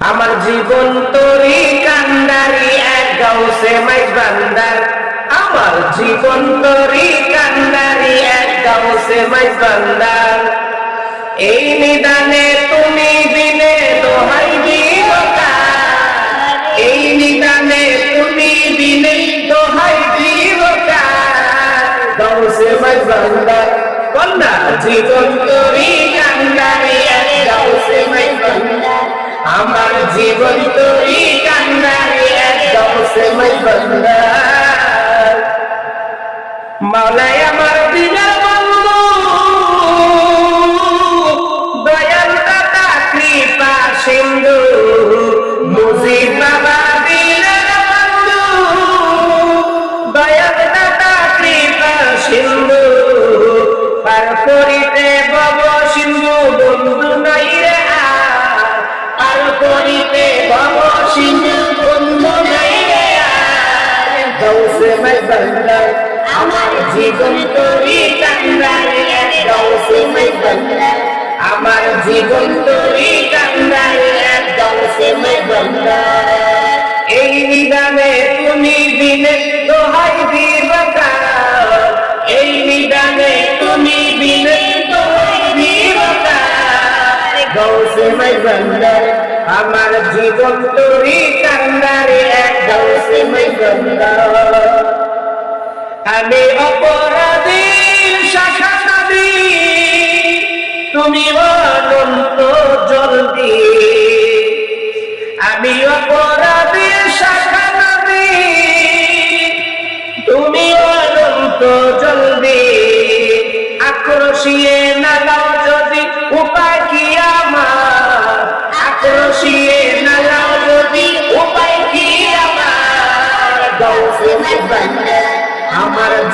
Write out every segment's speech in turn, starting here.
আমার জীবন তরি কান্দারি এক গাউসে মাইজ বান্দার। আমার জীবন তরি কান্দারি এক গাউসে মাইজ বান্দার। এই নিদানে তুমি বিনে দোহাই দিবকার। এই নিদানে তুমি বিনে দোহাই দিবকার। গাউসে মাইজ বান্দার। কন্যা, জীবন তরি কান্দারি গৌসে মাই বন্দার আমার জীবন তোরি কান্দারে এক গৌসে মাই বন্দার আমার জীবন তোরি কান্দারে এক গৌসে মাই বন্দার এই নিদানে তুমি বিনে দোহাই দিবকা এই নিদানে তুমি বিনে দোহাই দিবকা গৌসে মাই বন্দার আমার জীবন তোরি কান্দারে এক গৌসে মাই বন্দার আমি অপরাধী, শাখা তুমি অনন্ত জলদি। আমি অপরাধী, শাখা তুমি অনন্ত জলদি। আক্রোশিয়ে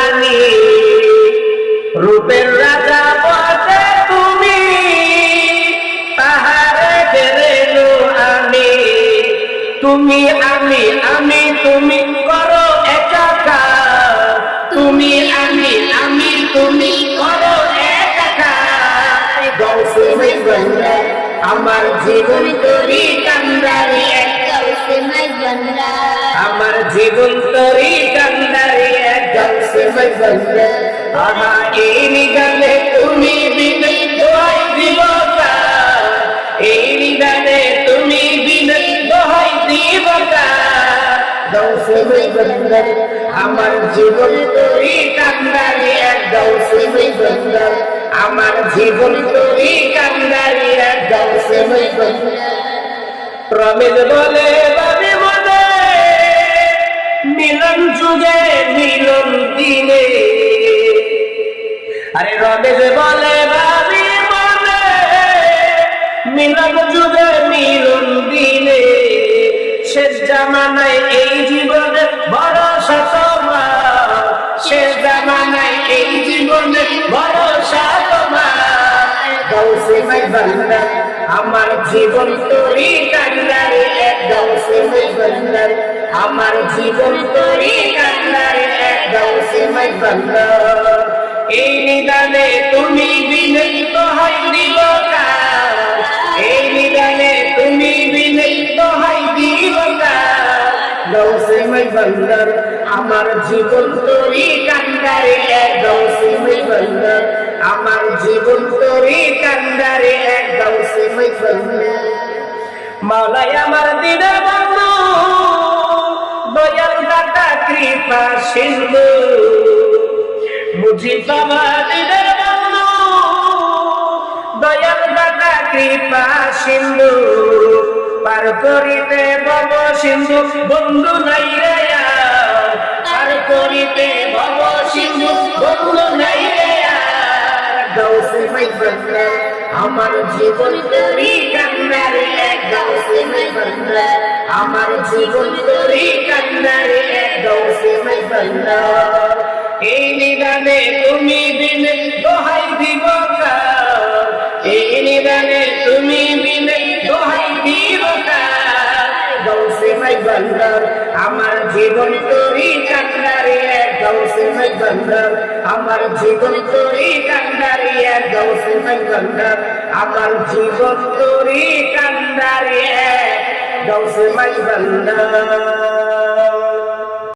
আনি। রূপের রাজা বলতে তুমি রেলো আমি তুমি আমি আমি তুমি করো একাকার তুমি আমি আমি তুমি করো একাকার আমার জীবন তরি কান্দারি আমার জীবন তরি কান্দারি এক গৌসে বন্দর আহা, এই নিগালে তুমি বিনে দোয়াই দিব কার? এই নিগালে তুমি বিনে দোহাই দিব কার? গৌসে বন্দর আমার জীবন তরি কান্দারি এক গৌসে বন্দর আমার জীবন তরি কান্দারি এক গৌসে বন্দর প্রমিত বলে বাবে মনে মিলন যুগে, মিলন দিনে। আরে রমেশ বলে ভাবি মনে মিলন যুগে, মিলন দিনে। শেষ জামানায় এই জীবনে বড় শতমা শেষ জামানায় এই জীবনে বড় বন্দর আমার জীবন তোরি মাই বন্দর। আমার জীবন তোরি কান্দারে এক মাই বন্দর। এই নিদানে তুমি বিনে দোহাই দিব কার? এই নিদানে তুমি বিনে দোহাই দিব কার? মাই বন্দর। আমার জীবন তোরি কান্দারে এক মাই বন্দর। আমার জীবন তোরি কান্দারে এক মাই বন্দর। মাওলাই আমার দিনের বন্ধু, দয়াল দাতা, কৃপা, সিন্ধু মুজিব বাবা দিনের বন্ধু, দয়াল দাতা, কৃপা, সিন্ধু পার করিতে বব সিন্ধু, বন্ধু নাই রে। পার করিতে বব সিন্ধু, বন্ধু নাই রে আর। গৌসে মাই আমার জীবন তোরি কান্নার এক গৌসে মাই বন্দর আমার জীবন তোরি কান্নার এক গৌসে মাই বন্দর এই নিদানে তুমি গৌসে মাই বন্দর, আমার জীবন তোরি কান্নারে এক গৌসে মাই বন্দর, আমার জীবন তোরি কান্নারে এক গৌসে মাই বন্দর, আমার জীবন তোরি কান্নারে এক গৌসে মাই বন্দর।